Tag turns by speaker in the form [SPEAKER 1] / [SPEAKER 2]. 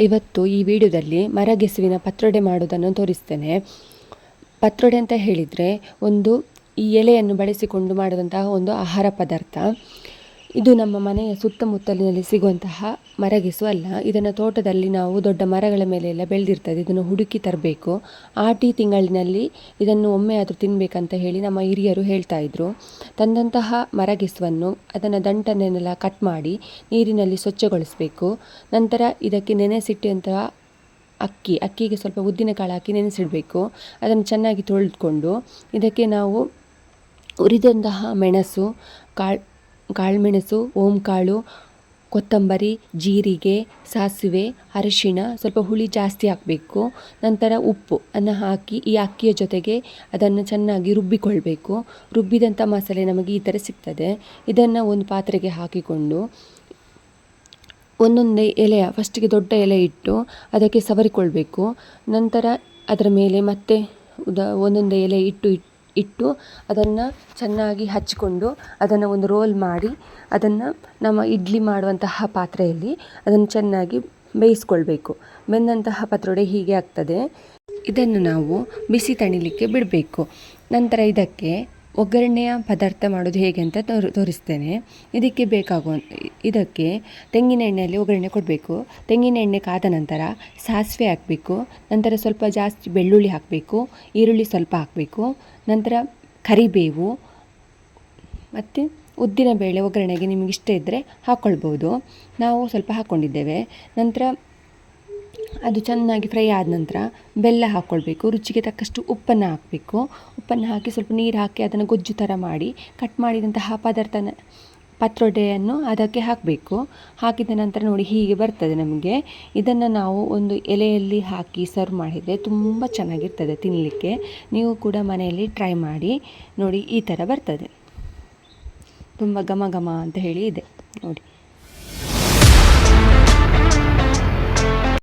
[SPEAKER 1] ಇವತ್ತು ಈ ವಿಡಿಯೋದಲ್ಲಿ ಮರಗೆಸುವಿನ ಪತ್ರೊಡೆ ಮಾಡುವುದನ್ನು ತೋರಿಸ್ತೇನೆ. ಪತ್ರೊಡೆ ಅಂತ ಹೇಳಿದರೆ ಒಂದು ಈ ಎಲೆಯನ್ನು ಬಳಸಿಕೊಂಡು ಮಾಡಿದಂತಹ ಒಂದು ಆಹಾರ ಪದಾರ್ಥ. ಇದು ನಮ್ಮ ಮನೆಯ ಸುತ್ತಮುತ್ತಲಿನಲ್ಲಿ ಸಿಗುವಂತಹ ಮರಗೆಸು ಅಲ್ಲ. ಇದನ್ನು ತೋಟದಲ್ಲಿ ನಾವು ದೊಡ್ಡ ಮರಗಳ ಮೇಲೆ ಎಲ್ಲ ಬೆಳೆದಿರ್ತದೆ. ಇದನ್ನು ಹುಡುಕಿ ತರಬೇಕು. ಆಟಿ ತಿಂಗಳಿನಲ್ಲಿ ಇದನ್ನು ಒಮ್ಮೆ ಆದರೂ ತಿನ್ನಬೇಕಂತ ಹೇಳಿ ನಮ್ಮ ಹಿರಿಯರು ಹೇಳ್ತಾ ಇದ್ರು. ತಂದಂತಹ ಮರಗೆಸುವನ್ನು ಅದನ್ನು ದಂಟನ್ನೆಲ್ಲ ಕಟ್ ಮಾಡಿ ನೀರಿನಲ್ಲಿ ಸ್ವಚ್ಛಗೊಳಿಸಬೇಕು. ನಂತರ ಇದಕ್ಕೆ ನೆನೆಸಿಟ್ಟಂತಹ ಅಕ್ಕಿ, ಅಕ್ಕಿಗೆ ಸ್ವಲ್ಪ ಉದ್ದಿನ ಕಾಳು ಹಾಕಿ ನೆನೆಸಿಡಬೇಕು. ಅದನ್ನು ಚೆನ್ನಾಗಿ ತೊಳೆದುಕೊಂಡು ಇದಕ್ಕೆ ನಾವು ಉರಿದಂತಹ ಮೆಣಸು, ಕಾಳು ಕಾಳುಮೆಣಸು, ಓಂಕಾಳು, ಕೊತ್ತಂಬರಿ, ಜೀರಿಗೆ, ಸಾಸಿವೆ, ಅರಿಶಿಣ, ಸ್ವಲ್ಪ ಹುಳಿ ಜಾಸ್ತಿ ಹಾಕಬೇಕು. ನಂತರ ಉಪ್ಪು ಅನ್ನು ಹಾಕಿ ಈ ಅಕ್ಕಿಯ ಜೊತೆಗೆ ಅದನ್ನು ಚೆನ್ನಾಗಿ ರುಬ್ಬಿಕೊಳ್ಬೇಕು. ರುಬ್ಬಿದಂಥ ಮಸಾಲೆ ನಮಗೆ ಈ ಥರ ಸಿಗ್ತದೆ. ಇದನ್ನು ಒಂದು ಪಾತ್ರೆಗೆ ಹಾಕಿಕೊಂಡು ಒಂದೊಂದೇ ಎಲೆಯ ಫಸ್ಟಿಗೆ ದೊಡ್ಡ ಎಲೆ ಇಟ್ಟು ಅದಕ್ಕೆ ಸವರಿಕೊಳ್ಬೇಕು. ನಂತರ ಅದರ ಮೇಲೆ ಮತ್ತೆ ಉದ ಒಂದೊಂದೇ ಎಲೆ ಇಟ್ಟು ಇಟ್- ಇಟ್ಟು ಅದನ್ನು ಚೆನ್ನಾಗಿ ಹಚ್ಚಿಕೊಂಡು ಅದನ್ನು ಒಂದು ರೋಲ್ ಮಾಡಿ ಅದನ್ನು ನಮ್ಮ ಇಡ್ಲಿ ಮಾಡುವಂತಹ ಪಾತ್ರೆಯಲ್ಲಿ ಅದನ್ನು ಚೆನ್ನಾಗಿ ಬೇಯಿಸ್ಕೊಳ್ಬೇಕು. ಬೆಂದಂತಹ ಪತ್ರೊಡೆ ಹೀಗೆ ಆಗ್ತದೆ. ಇದನ್ನು ನಾವು ಬಿಸಿ ತಣಿಲಿಕ್ಕೆ ಬಿಡಬೇಕು. ನಂತರ ಇದಕ್ಕೆ ಒಗ್ಗರಣೆಯ ಪದಾರ್ಥ ಮಾಡೋದು ಹೇಗೆ ಅಂತ ತೋರ್, ತೋರಿಸ್ತೇನೆ. ಇದಕ್ಕೆ ಬೇಕಾಗುವ, ಇದಕ್ಕೆ ತೆಂಗಿನ ಎಣ್ಣೆಯಲ್ಲಿ ಒಗ್ಗರಣೆ ಕೊಡಬೇಕು. ತೆಂಗಿನ ಎಣ್ಣೆ ಕಾದ ನಂತರ ಸಾಸಿವೆ ಹಾಕಬೇಕು. ನಂತರ ಸ್ವಲ್ಪ ಜಾಸ್ತಿ ಬೆಳ್ಳುಳ್ಳಿ ಹಾಕಬೇಕು. ಈರುಳ್ಳಿ ಸ್ವಲ್ಪ ಹಾಕಬೇಕು. ನಂತರ ಕರಿಬೇವು ಮತ್ತು ಉದ್ದಿನ ಬೇಳೆ ಒಗ್ಗರಣೆಗೆ ನಿಮಗೆ ಇಷ್ಟ ಇದ್ದರೆ ಹಾಕ್ಕೊಳ್ಬೋದು ನಾವು ಸ್ವಲ್ಪ ಹಾಕ್ಕೊಂಡಿದ್ದೇವೆ ನಂತರ ಅದು ಚೆನ್ನಾಗಿ ಫ್ರೈ ಆದ ನಂತರ ಬೆಲ್ಲ ಹಾಕ್ಕೊಳ್ಬೇಕು ರುಚಿಗೆ ತಕ್ಕಷ್ಟು ಉಪ್ಪನ್ನು ಹಾಕಬೇಕು. ಉಪ್ಪನ್ನು ಹಾಕಿ, ಸ್ವಲ್ಪ ನೀರು ಹಾಕಿ ಅದನ್ನು ಗೊಜ್ಜು ಥರ ಮಾಡಿ ಕಟ್ ಮಾಡಿದಂತಹ ಪದಾರ್ಥನ, ಪತ್ರೊಡೆಯನ್ನು ಅದಕ್ಕೆ ಹಾಕಬೇಕು. ಹಾಕಿದ ನಂತರ ನೋಡಿ ಹೀಗೆ ಬರ್ತದೆ ನಮಗೆ. ಇದನ್ನು ನಾವು ಒಂದು ಎಲೆಯಲ್ಲಿ ಹಾಕಿ ಸರ್ವ್ ಮಾಡಿದರೆ ತುಂಬ ಚೆನ್ನಾಗಿರ್ತದೆ ತಿನ್ನಲಿಕ್ಕೆ ನೀವು ಕೂಡ ಮನೆಯಲ್ಲಿ ಟ್ರೈ ಮಾಡಿ ನೋಡಿ ಈ ಥರ ಬರ್ತದೆ. ತುಂಬ ಘಮ ಘಮ ಅಂತ ಹೇಳಿ ಇದೆ. ನೋಡಿ.